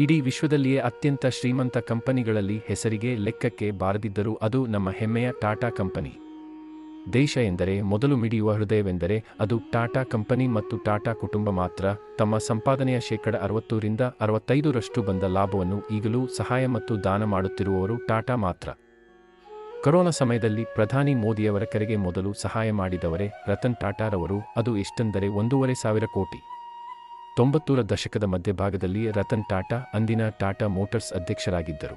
ಇಡೀ ವಿಶ್ವದಲ್ಲಿಯೇ ಅತ್ಯಂತ ಶ್ರೀಮಂತ ಕಂಪನಿಗಳಲ್ಲಿ ಹೆಸರಿಗೆ ಲೆಕ್ಕಕ್ಕೆ ಬಾರದಿದ್ದರೂ ಅದು ನಮ್ಮ ಹೆಮ್ಮೆಯ ಟಾಟಾ ಕಂಪನಿ. ದೇಶ ಎಂದರೆ ಮೊದಲು ಮಿಡಿಯುವ ಹೃದಯವೆಂದರೆ ಅದು ಟಾಟಾ ಕಂಪನಿ ಮತ್ತು ಟಾಟಾ ಕುಟುಂಬ ಮಾತ್ರ. ತಮ್ಮ ಸಂಪಾದನೆಯ ಶೇಕಡ ಅರವತ್ತರಿಂದ ಅರವತ್ತೈದರಷ್ಟು ಬಂದ ಲಾಭವನ್ನು ಈಗಲೂ ಸಹಾಯ ಮತ್ತು ದಾನ ಮಾಡುತ್ತಿರುವವರು ಟಾಟಾ ಮಾತ್ರ. ಕೊರೋನಾ ಸಮಯದಲ್ಲಿ ಪ್ರಧಾನಿ ಮೋದಿಯವರ ಕರೆಗೆ ಮೊದಲು ಸಹಾಯ ಮಾಡಿದವರೇ ರತನ್ ಟಾಟಾರವರು. ಅದು ಎಷ್ಟೆಂದರೆ ಒಂದೂವರೆ ಸಾವಿರ ಕೋಟಿ. ತೊಂಬತ್ತೂರ ದಶಕದ ಮಧ್ಯಭಾಗದಲ್ಲಿ ರತನ್ ಟಾಟಾ, ಅಂದಿನ ಟಾಟಾ ಮೋಟರ್ಸ್ ಅಧ್ಯಕ್ಷರಾಗಿದ್ದರು.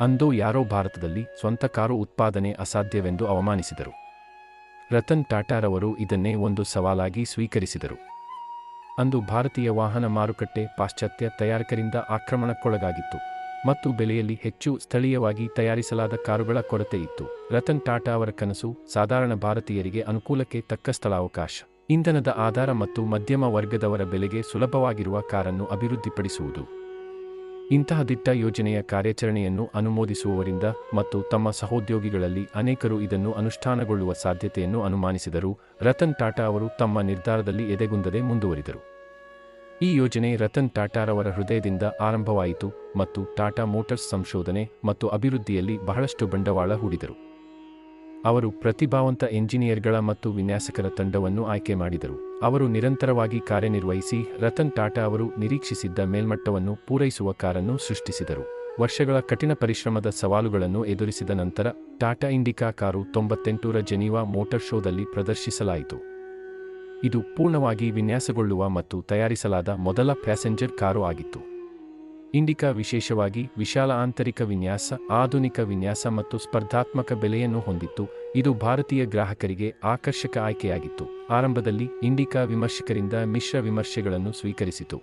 ಅಂದು ಯಾರೋ ಭಾರತದಲ್ಲಿ ಸ್ವಂತ ಕಾರು ಉತ್ಪಾದನೆ ಅಸಾಧ್ಯವೆಂದು ಅವಮಾನಿಸಿದರು. ರತನ್ ಟಾಟಾರವರು ಇದನ್ನೇ ಒಂದು ಸವಾಲಾಗಿ ಸ್ವೀಕರಿಸಿದರು. ಅಂದು ಭಾರತೀಯ ವಾಹನ ಮಾರುಕಟ್ಟೆ ಪಾಶ್ಚಾತ್ಯ ತಯಾರಕರಿಂದ ಆಕ್ರಮಣಕ್ಕೊಳಗಾಗಿತ್ತು ಮತ್ತು ಬೆಲೆಯಲ್ಲಿ ಹೆಚ್ಚು ಸ್ಥಳೀಯವಾಗಿ ತಯಾರಿಸಲಾದ ಕಾರುಗಳ ಕೊರತೆ ಇತ್ತು ರತನ್ ಟಾಟಾ ಅವರ ಕನಸು ಸಾಧಾರಣ ಭಾರತೀಯರಿಗೆ ಅನುಕೂಲಕ್ಕೆ ತಕ್ಕ ಸ್ಥಳಾವಕಾಶ. ಇಂಧನದ ಆಧಾರ ಮತ್ತು ಮಧ್ಯಮ ವರ್ಗದವರ ಬೆಲೆಗೆ ಸುಲಭವಾಗಿರುವ ಕಾರನ್ನು ಅಭಿವೃದ್ಧಿಪಡಿಸುವುದು. ಇಂತಹ ದಿಟ್ಟ ಯೋಜನೆಯ ಕಾರ್ಯಾಚರಣೆಯನ್ನು ಅನುಮೋದಿಸುವವರಿಂದ ಮತ್ತು ತಮ್ಮ ಸಹೋದ್ಯೋಗಿಗಳಲ್ಲಿ ಅನೇಕರು ಇದನ್ನು ಅನುಷ್ಠಾನಗೊಳ್ಳುವ ಸಾಧ್ಯತೆಯನ್ನು ಅನುಮಾನಿಸಿದರು. ರತನ್ ಟಾಟಾ ಅವರು ತಮ್ಮ ನಿರ್ಧಾರದಲ್ಲಿ ಎದೆಗುಂದದೆ ಮುಂದುವರಿದರು. ಈ ಯೋಜನೆ ರತನ್ ಟಾಟಾರವರ ಹೃದಯದಿಂದ ಆರಂಭವಾಯಿತು ಮತ್ತು ಟಾಟಾ ಮೋಟರ್ಸ್ ಸಂಶೋಧನೆ ಮತ್ತು ಅಭಿವೃದ್ಧಿಯಲ್ಲಿ ಬಹಳಷ್ಟು ಬಂಡವಾಳ ಹೂಡಿದರು. ಅವರು ಪ್ರತಿಭಾವಂತ ಎಂಜಿನಿಯರ್ಗಳ ಮತ್ತು ವಿನ್ಯಾಸಕರ ತಂಡವನ್ನು ಆಯ್ಕೆ ಮಾಡಿದರು. ಅವರು ನಿರಂತರವಾಗಿ ಕಾರ್ಯನಿರ್ವಹಿಸಿ, ರತನ್ ಟಾಟಾ ಅವರು ನಿರೀಕ್ಷಿಸಿದ್ದ ಮೇಲ್ಮಟ್ಟವನ್ನು ಪೂರೈಸುವ ಕಾರನ್ನು ಸೃಷ್ಟಿಸಿದರು. ವರ್ಷಗಳ ಕಠಿಣ ಪರಿಶ್ರಮದ ಸವಾಲುಗಳನ್ನು ಎದುರಿಸಿದ ನಂತರ, ಟಾಟಾ ಇಂಡಿಕಾ ಕಾರು ತೊಂಬತ್ತೆಂಟರ ಜೆನೀವಾ ಮೋಟರ್ ಶೋದಲ್ಲಿ ಪ್ರದರ್ಶಿಸಲಾಯಿತು. ಇದು ಪೂರ್ಣವಾಗಿ ವಿನ್ಯಾಸಗೊಳ್ಳುವ ಮತ್ತು ತಯಾರಿಸಲಾದ ಮೊದಲ ಪ್ಯಾಸೆಂಜರ್ ಕಾರು ಆಗಿತ್ತು. ಇಂಡಿಕಾ ವಿಶೇಷವಾಗಿ ವಿಶಾಲ ಆಂತರಿಕ ವಿನ್ಯಾಸ, ಆಧುನಿಕ ವಿನ್ಯಾಸ ಮತ್ತು ಸ್ಪರ್ಧಾತ್ಮಕ ಬೆಲೆಯನ್ನು ಹೊಂದಿತ್ತು. ಇದು ಭಾರತೀಯ ಗ್ರಾಹಕರಿಗೆ ಆಕರ್ಷಕ ಆಯ್ಕೆಯಾಗಿತ್ತು. ಆರಂಭದಲ್ಲಿ ಇಂಡಿಕಾ ವಿಮರ್ಶಕರಿಂದ ಮಿಶ್ರ ವಿಮರ್ಶೆಗಳನ್ನು ಸ್ವೀಕರಿಸಿತು.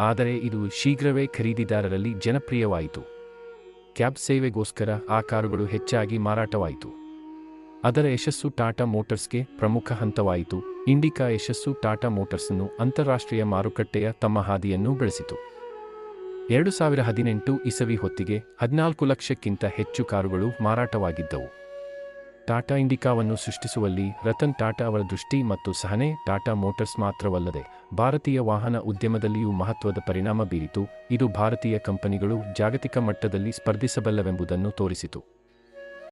ಆದರೆ ಇದು ಶೀಘ್ರವೇ ಖರೀದಿದಾರರಲ್ಲಿ ಜನಪ್ರಿಯವಾಯಿತು. ಕ್ಯಾಬ್ ಸೇವೆಗೋಸ್ಕರ ಆ ಕಾರುಗಳು ಹೆಚ್ಚಾಗಿ ಮಾರಾಟವಾಯಿತು. ಅದರ ಯಶಸ್ಸು ಟಾಟಾ ಮೋಟರ್ಸ್ಗೆ ಪ್ರಮುಖ ಹಂತವಾಯಿತು. ಇಂಡಿಕಾ ಯಶಸ್ಸು ಟಾಟಾ ಮೋಟಾರ್ಸನ್ನು ಅಂತಾರಾಷ್ಟ್ರೀಯ ಮಾರುಕಟ್ಟೆಯ ತಮ್ಮ ಹಾದಿಯನ್ನು ಬೆಳೆಸಿತು. ಎರಡು ಸಾವಿರ ಹದಿನೆಂಟು ಇಸವಿ ಹೊತ್ತಿಗೆ ಹದಿನಾಲ್ಕು ಲಕ್ಷಕ್ಕಿಂತ ಹೆಚ್ಚು ಕಾರುಗಳು ಮಾರಾಟವಾಗಿದ್ದವು. ಟಾಟಾ ಇಂಡಿಕಾವನ್ನು ಸೃಷ್ಟಿಸುವಲ್ಲಿ ರತನ್ ಟಾಟಾ ಅವರ ದೃಷ್ಟಿ ಮತ್ತು ಸಹನೆ ಟಾಟಾ ಮೋಟರ್ಸ್ ಮಾತ್ರವಲ್ಲದೆ ಭಾರತೀಯ ವಾಹನ ಉದ್ಯಮದಲ್ಲಿಯೂ ಮಹತ್ವದ ಪರಿಣಾಮ ಬೀರಿತು. ಇದು ಭಾರತೀಯ ಕಂಪನಿಗಳು ಜಾಗತಿಕ ಮಟ್ಟದಲ್ಲಿ ಸ್ಪರ್ಧಿಸಬಲ್ಲವೆಂಬುದನ್ನು ತೋರಿಸಿತು.